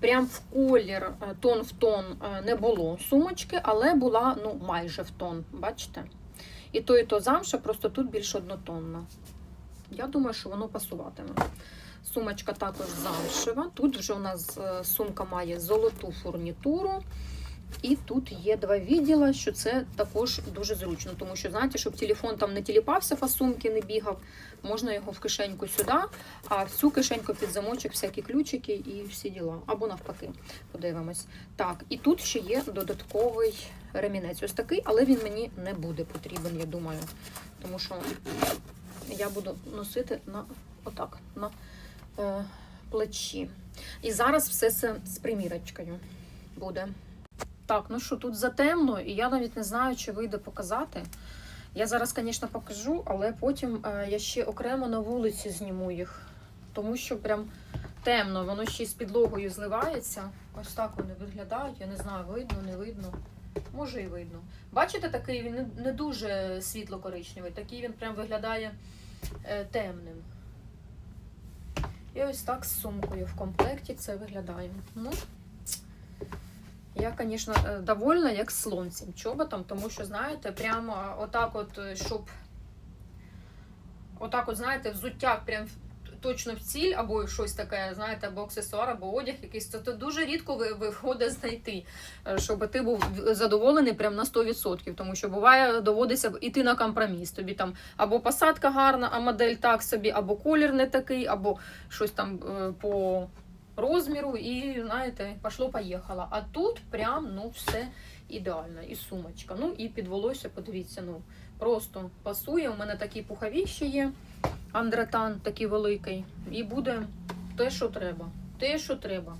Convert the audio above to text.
прям в колір е, тон в тон е, не було сумочки, але була ну, майже в тон, бачите? І то, і то замша, просто тут більш однотонна. Я думаю, що воно пасуватиме. Сумочка також замшева. Тут вже у нас е, сумка має золоту фурнітуру. І тут є два відділа, що це також дуже зручно, тому що, знаєте, щоб телефон там не тіліпався по сумки, не бігав, можна його в кишеньку сюди, а в цю кишеньку під замочок всякі ключики і всі діла. Або навпаки, подивимось. Так, і тут ще є додатковий ремінець. Ось такий, але він мені не буде потрібен, я думаю. Тому що я буду носити на отак, на е, плечі. І зараз все це з примірочкою буде. Так, ну що, тут затемно, і я навіть не знаю, чи вийде показати. Я зараз, звісно, покажу, але потім е, я ще окремо на вулиці зніму їх. Тому що прям темно, воно ще з підлогою зливається. Ось так вони виглядають. Я не знаю, видно, не видно. Може і видно. Бачите, такий він не, не дуже світло-коричневий, такий він прям виглядає е, темним. І ось так з сумкою в комплекті це виглядає. Ну, я, звісно, е, довольна як слон цим чоботом, тому що, знаєте, прямо отак, от, е, щоб отак, от, знаєте, взуття прям точно в ціль, або щось таке, знаєте, або аксесуар, або одяг якийсь, то, дуже рідко виходить знайти, е, щоб ти був задоволений прям на 100%, тому що буває, доводиться йти на компроміс. Тобі там або посадка гарна, а модель так собі, або колір не такий, або щось там е, по розміру, і знаєте, пішло-поїхало. А тут прям ну все ідеально. І сумочка. Ну і під волосся, подивіться, ну просто пасує. У мене такі пухові ще є. Андретан такий великий. І буде те, що треба. Те, що треба.